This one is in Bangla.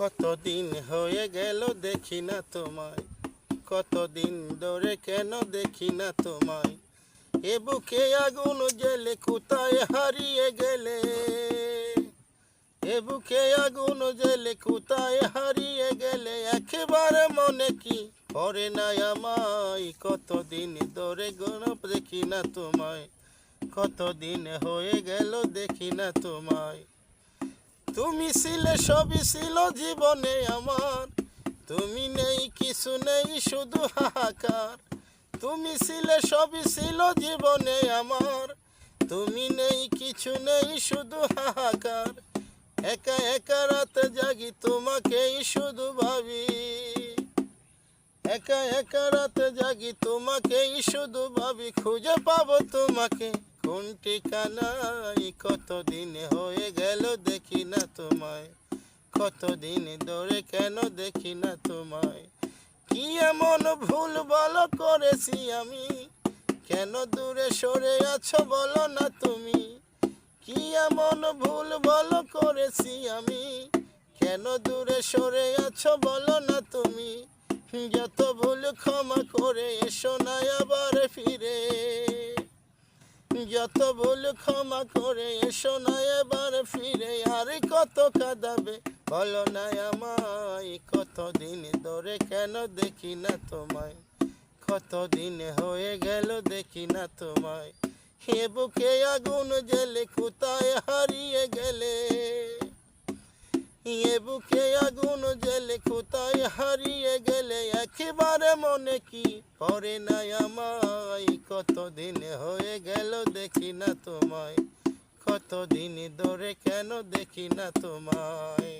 কতদিন হয়ে গেল দেখি না তোমায়। কতদিন ধরে কেন দেখি না তোমায়। এ বুকে আগুন জেলে কোথায় হারিয়ে গেলে। এ বুকে আগুন জেলে কোথায় হারিয়ে গেলে। একেবারে মনে কি পরে না আমায়। কতদিন ধরে গণপ দেখি না তোমায়। কতদিন হয়ে গেল দেখি না তোমায়। তুমি ছিলে, সবই ছিল জীবনে আমার। তুমি নেই, কিছু নেই, শুধু হাহাকার। তুমি ছিলে, সবই ছিল জীবনে আমার। তুমি নেই, কিছু নেই, শুধু হাহাকার। একা একা রাতে জাগি তোমাকেই শুধু ভাবি। একা একা রাতে জাগি তোমাকেই শুধু ভাবি। খুঁজে পাবো তোমাকে। কোন ঠিকানায় কতদিন হয়ে গেল দেখি না তোমায়। কতদিন ধরে কেন দেখি না তোমায়। কি এমন ভুল বলো করেছি আমি? কেন দূরে সরে আছো বলো না তুমি? কি এমন ভুল বলো করেছি আমি? কেন দূরে সরে আছো বলো না তুমি? যত ভুল ক্ষমা করে এসো না আবার যত ভুল ক্ষমা করে এসো না এবার ফিরে, আর কত কাঁদাবে? বলো না আমায়, কতদিন ধরে কেন দেখি না তোমায়? কতদিন হয়ে গেল দেখি না তোমায়? হে বুকে আগুন জেলে কোথায় হারিয়ে গেলে? এ বুকে আগুন জেলে কোথায় হারিয়ে গেলে? একেবারে মনে কি আমায় কতদিন হয়ে গেল দেখি না তোমায়। কতদিন ধরে কেন দেখি না তোমায়?